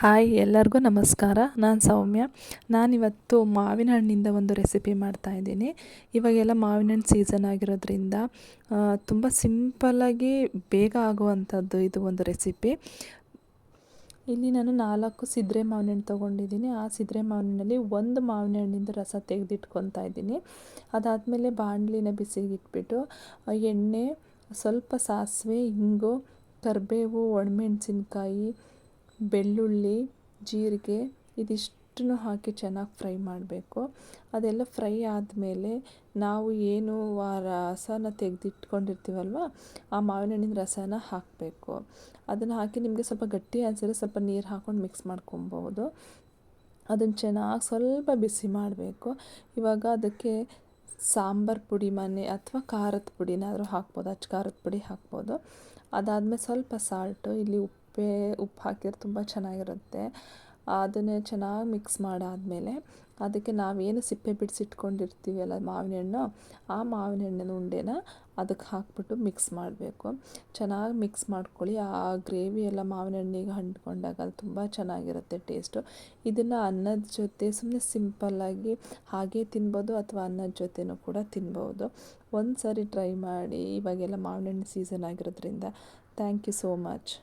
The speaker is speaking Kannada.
ಹಾಯ್, ಎಲ್ಲರಿಗೂ ನಮಸ್ಕಾರ. ನಾನು ಸೌಮ್ಯ. ನಾನಿವತ್ತು ಮಾವಿನ ಹಣ್ಣಿಂದ ಒಂದು ರೆಸಿಪಿ ಮಾಡ್ತಾಯಿದ್ದೀನಿ ಇವಾಗೆಲ್ಲ ಮಾವಿನ ಹಣ್ಣು ಸೀಸನ್ ಆಗಿರೋದ್ರಿಂದ ತುಂಬ ಸಿಂಪಲ್ಲಾಗಿ ಬೇಗ ಆಗುವಂಥದ್ದು ಇದು ಒಂದು ರೆಸಿಪಿ ಇಲ್ಲಿ ನಾನು ನಾಲ್ಕು ಸಿದ್ರೆ ಮಾವಿನ ಹಣ್ಣು ತೊಗೊಂಡಿದ್ದೀನಿ. ಆ ಸಿದ್ರೆ ಮಾವಿನಲ್ಲಿ ಒಂದು ಮಾವಿನ ಹಣ್ಣಿಂದ ರಸ ತೆಗೆದಿಟ್ಕೊತಾ ಇದ್ದೀನಿ. ಅದಾದಮೇಲೆ ಬಾಣಲಿನ ಬಿಸಿಗಿಟ್ಬಿಟ್ಟು ಎಣ್ಣೆ, ಸ್ವಲ್ಪ ಸಾಸಿವೆ, ಇಂಗು, ಕರಿಬೇವು, ಒಣಮೆಣ್ಸಿನ್ಕಾಯಿ ಬೆಳ್ಳುಳ್ಳಿ, ಜೀರಿಗೆ ಇದಿಷ್ಟನ್ನು ಹಾಕಿ ಚೆನ್ನಾಗಿ ಫ್ರೈ ಮಾಡಬೇಕು. ಅದೆಲ್ಲ ಫ್ರೈ ಆದಮೇಲೆ ನಾವು ಏನು ಆ ರಸನ ತೆಗೆದಿಟ್ಕೊಂಡಿರ್ತೀವಲ್ವ, ಆ ಮಾವಿನ ಹಣ್ಣಿನ ರಸನ ಹಾಕಬೇಕು. ಅದನ್ನು ಹಾಕಿ ನಿಮಗೆ ಸ್ವಲ್ಪ ಗಟ್ಟಿ ಅನಿಸಿದ್ರೆ ಸ್ವಲ್ಪ ನೀರು ಹಾಕ್ಕೊಂಡು ಮಿಕ್ಸ್ ಮಾಡ್ಕೊಬೋದು. ಅದನ್ನು ಚೆನ್ನಾಗಿ ಸ್ವಲ್ಪ ಬಿಸಿ ಮಾಡಬೇಕು. ಇವಾಗ ಅದಕ್ಕೆ ಸಾಂಬಾರು ಪುಡಿ ಮನೆ ಅಥವಾ ಖಾರದ ಪುಡಿನಾದರೂ ಹಾಕ್ಬೋದು, ಅಚ್ಚ ಖಾರದ ಪುಡಿ ಹಾಕ್ಬೋದು. ಅದಾದಮೇಲೆ ಸ್ವಲ್ಪ ಸಾಲ್ಟು ಇಲ್ಲಿ ಉಪ್ಪು ಉಪ್ಪೇ, ಉಪ್ಪು ಹಾಕಿದ್ರೆ ತುಂಬ ಚೆನ್ನಾಗಿರುತ್ತೆ. ಅದನ್ನೇ ಚೆನ್ನಾಗಿ ಮಿಕ್ಸ್ ಮಾಡಾದಮೇಲೆ ಅದಕ್ಕೆ ನಾವೇನು ಸಿಪ್ಪೆ ಬಿಡಿಸಿಟ್ಕೊಂಡಿರ್ತೀವಲ್ಲ ಮಾವಿನ ಹಣ್ಣು ಆ ಮಾವಿನ ಹಣ್ಣಿನ ಉಂಡೆನ ಅದಕ್ಕೆ ಹಾಕ್ಬಿಟ್ಟು ಮಿಕ್ಸ್ ಮಾಡಬೇಕು. ಚೆನ್ನಾಗಿ ಮಿಕ್ಸ್ ಮಾಡ್ಕೊಳ್ಳಿ. ಆ ಗ್ರೇವಿ ಎಲ್ಲ ಮಾವಿನ ಹಣ್ಣಿಗೆ ಅಂಟ್ಕೊಂಡಾಗ ಅದು ತುಂಬ ಚೆನ್ನಾಗಿರುತ್ತೆ ಟೇಸ್ಟು ಇದನ್ನು ಅನ್ನದ ಜೊತೆ ಸುಮ್ಮನೆ ಸಿಂಪಲ್ಲಾಗಿ ಹಾಗೆ ತಿನ್ಬೋದು ಅಥವಾ ಅನ್ನದ ಜೊತೆನೂ ಕೂಡ ತಿನ್ಬೋದು. ಒಂದು ಸಾರಿ ಟ್ರೈ ಮಾಡಿ ಇವಾಗೆಲ್ಲ ಮಾವಿನ ಹಣ್ಣು ಸೀಸನ್ ಆಗಿರೋದ್ರಿಂದ. Thank you so much